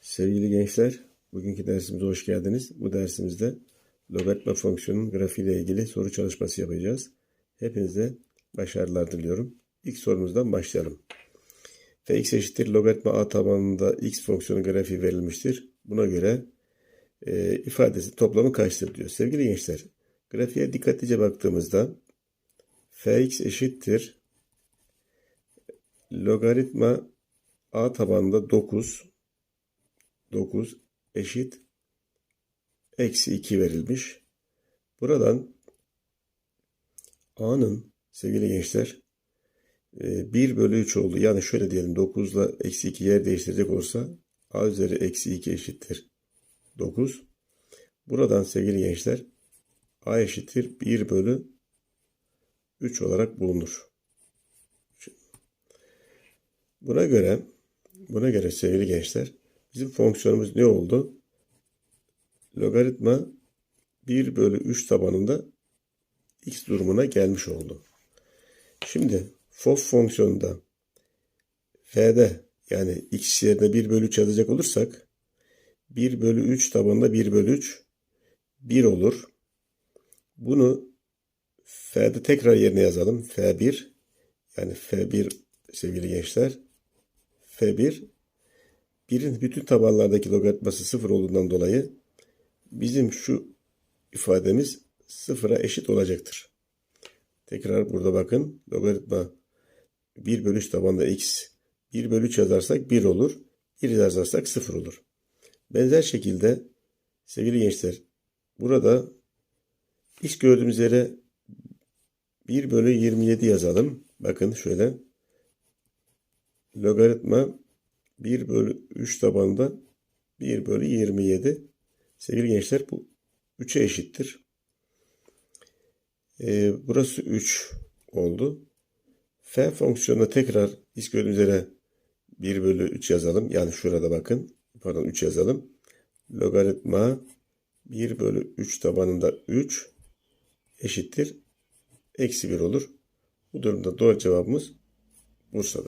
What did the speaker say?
Sevgili gençler, bugünkü dersimize hoş geldiniz. Bu dersimizde logaritma fonksiyonun grafiğiyle ilgili soru çalışması yapacağız. Hepinize başarılar diliyorum. İlk sorumuzdan başlayalım. fx eşittir logaritma a tabanında x fonksiyonu grafiği verilmiştir. Buna göre e, ifadesi toplamı kaçtır diyor. Sevgili gençler, grafiğe dikkatlice baktığımızda fx eşittir logaritma a tabanında 9 9 eşit eksi 2 verilmiş. Buradan a'nın sevgili gençler 1 bölü 3 oldu. Yani şöyle diyelim 9 ile eksi 2 yer değiştirecek olursa a üzeri eksi 2 eşittir 9. Buradan sevgili gençler a eşittir 1 bölü 3 olarak bulunur. Buna göre buna göre sevgili gençler bizim fonksiyonumuz ne oldu? Logaritma 1 bölü 3 tabanında x durumuna gelmiş oldu. Şimdi fof fonksiyonunda f'de yani x yerine 1 bölü 3 yazacak olursak 1 bölü 3 tabanında 1 bölü 3 1 olur. Bunu f'de tekrar yerine yazalım. f1 yani f1 sevgili gençler f1 birin bütün tabanlardaki logaritması sıfır olduğundan dolayı bizim şu ifademiz sıfıra eşit olacaktır. Tekrar burada bakın logaritma 1 bölü 3 tabanda x 1 bölü 3 yazarsak 1 olur. 1 yazarsak 0 olur. Benzer şekilde sevgili gençler burada x gördüğümüz yere 1 bölü 27 yazalım. Bakın şöyle logaritma 1 bölü 3 tabanında 1 bölü 27. Sevgili gençler bu 3'e eşittir. Ee, burası 3 oldu. F fonksiyonuna tekrar x gördüğümüz üzere 1 bölü 3 yazalım. Yani şurada bakın. Pardon 3 yazalım. Logaritma 1 bölü 3 tabanında 3 eşittir. Eksi 1 olur. Bu durumda doğru cevabımız Bursa'dır.